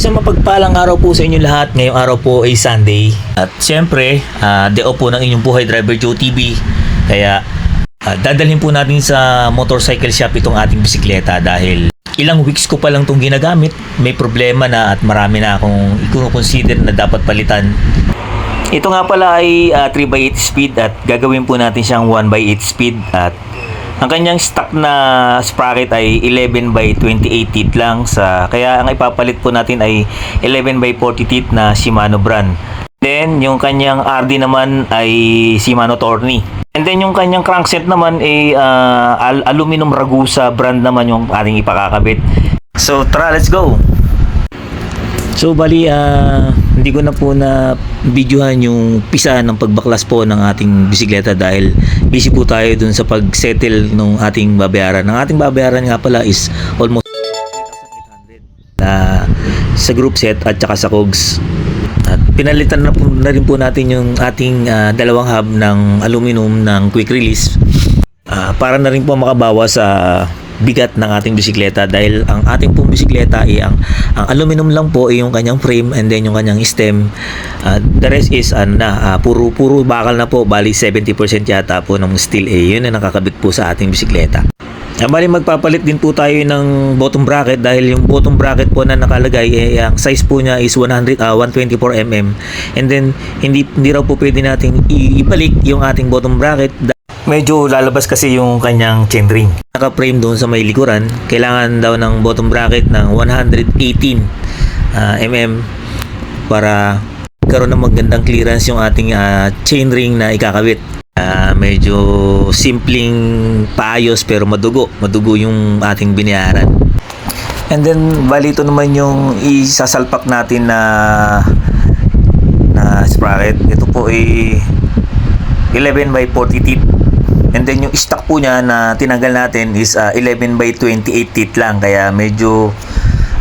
Isang mapagpalang araw po sa inyo lahat. Ngayong araw po ay Sunday. At syempre, uh, day off po ng inyong buhay driver Joe TV. Kaya ah, dadalhin po natin sa motorcycle shop itong ating bisikleta dahil ilang weeks ko pa lang itong ginagamit. May problema na at marami na akong i-consider na dapat palitan. Ito nga pala ay ah, 3x8 speed at gagawin po natin siyang 1x8 speed at ang kanyang stock na sprocket ay 11 by 28 teeth lang sa kaya ang ipapalit po natin ay 11 by 40 teeth na Shimano brand. Then yung kanyang RD naman ay Shimano Torney. And then yung kanyang crankset naman ay al- aluminum Ragusa brand naman yung ating ipakakabit. So tara, let's go. So bali ah, hindi ko na po na videohan yung pisa ng pagbaklas po ng ating bisikleta dahil busy po tayo dun sa pag-settle ng ating babayaran. Ang ating babayaran nga pala is almost 3,800 na sa group set at saka sa cogs. At pinalitan na, po, na rin po natin yung ating ah, dalawang hub ng aluminum ng quick release Ah, para na rin po makabawa sa bigat ng ating bisikleta dahil ang ating pong bisikleta ay ang, ang aluminum lang po ay yung kanyang frame and then yung kanyang stem. Ah, the rest is ano na ah, puro puro bakal na po. Bali 70% yata po ng steel eh yun ang nakakabit po sa ating bisikleta. Ah, bali magpapalit din po tayo ng bottom bracket dahil yung bottom bracket po na nakalagay eh, ang size po niya is 100 ah, 124 mm and then hindi hindi raw po pwede nating ibalik yung ating bottom bracket medyo lalabas kasi yung kanyang chainring. Naka-frame doon sa may likuran, kailangan daw ng bottom bracket ng 118 ah, mm para karoon ng magandang clearance yung ating ah, chainring na ikakabit. Ah, medyo simpleng paayos pero madugo. Madugo yung ating binayaran. And then, bali ito naman yung isasalpak natin na na sprocket. Ito po ay 11 by 40 teeth. And then yung stock po niya na tinanggal natin is ah, 11 by 28 teeth lang. Kaya medyo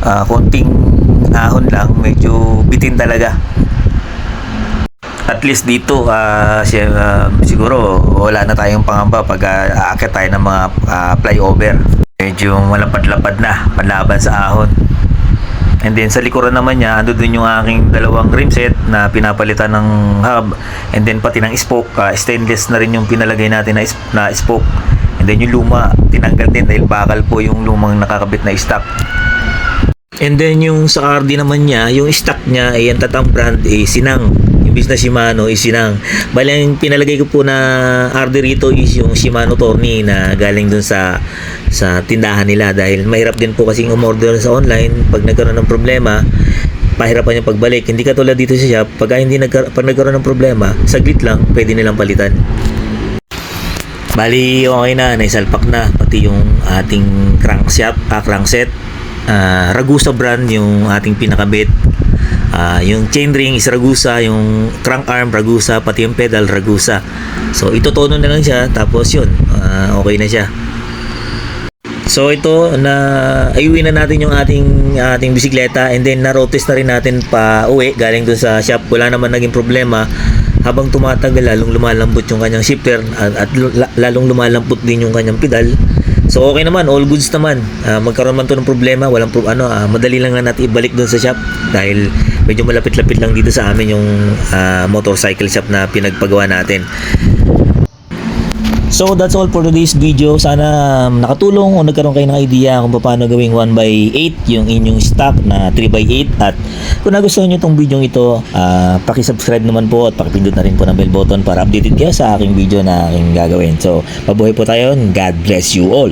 ah, konting ahon lang. Medyo bitin talaga. At least dito ah, siguro wala na tayong pangamba pag uh, aakyat tayo ng mga ah, flyover. Medyo malapad-lapad na panlaban sa ahon. And then sa likuran naman niya, ando dun yung aking dalawang rim set na pinapalitan ng hub. And then pati ng spoke, ah, stainless na rin yung pinalagay natin na, na spoke. And then yung luma, tinanggal din dahil bakal po yung lumang nakakabit na stock. And then yung sa RD naman niya, yung stock niya ay ang tatang brand ay Sinang. Business Shimano is Sinang. Bali ang pinalagay ko po na RD rito is yung Shimano Torney na galing dun sa sa tindahan nila dahil mahirap din po kasing umorder sa online pag nagkaroon ng problema pahirapan yung pagbalik. Hindi katulad dito sa shop, pag hindi nagka, pag nagkaroon ng problema, saglit lang, pwede nilang palitan. Bali, okay na, naisalpak na pati yung ating crankshaft, ah, crankset. Ah, Ragusa brand yung ating pinakabit. Ah, yung chainring is Ragusa, yung crank arm Ragusa, pati yung pedal Ragusa. So ito tono na lang siya tapos yun, ah, okay na siya. So ito na ayuwi na natin yung ating ating bisikleta and then na-road test na rin natin pa uwi galing dun sa shop. Wala naman naging problema. Habang tumatagal lalong lumalambot yung kanyang shifter at, at lalong lumalambot din yung kanyang pedal. So okay naman, all goods naman. Ah, magkaroon man to ng problema, walang pro- ano, ah, madali lang na natin ibalik doon sa shop dahil medyo malapit-lapit lang dito sa amin yung ah, motorcycle shop na pinagpagawa natin. So that's all for today's video. Sana um, nakatulong o nagkaroon kayo ng idea kung paano gawing 1x8 yung inyong stock na 3x8 at kung nagustuhan nyo itong video ito, uh, pakisubscribe naman po at pakipindot na rin po ng bell button para updated kayo sa aking video na aking gagawin. So, mabuhay po tayo. God bless you all.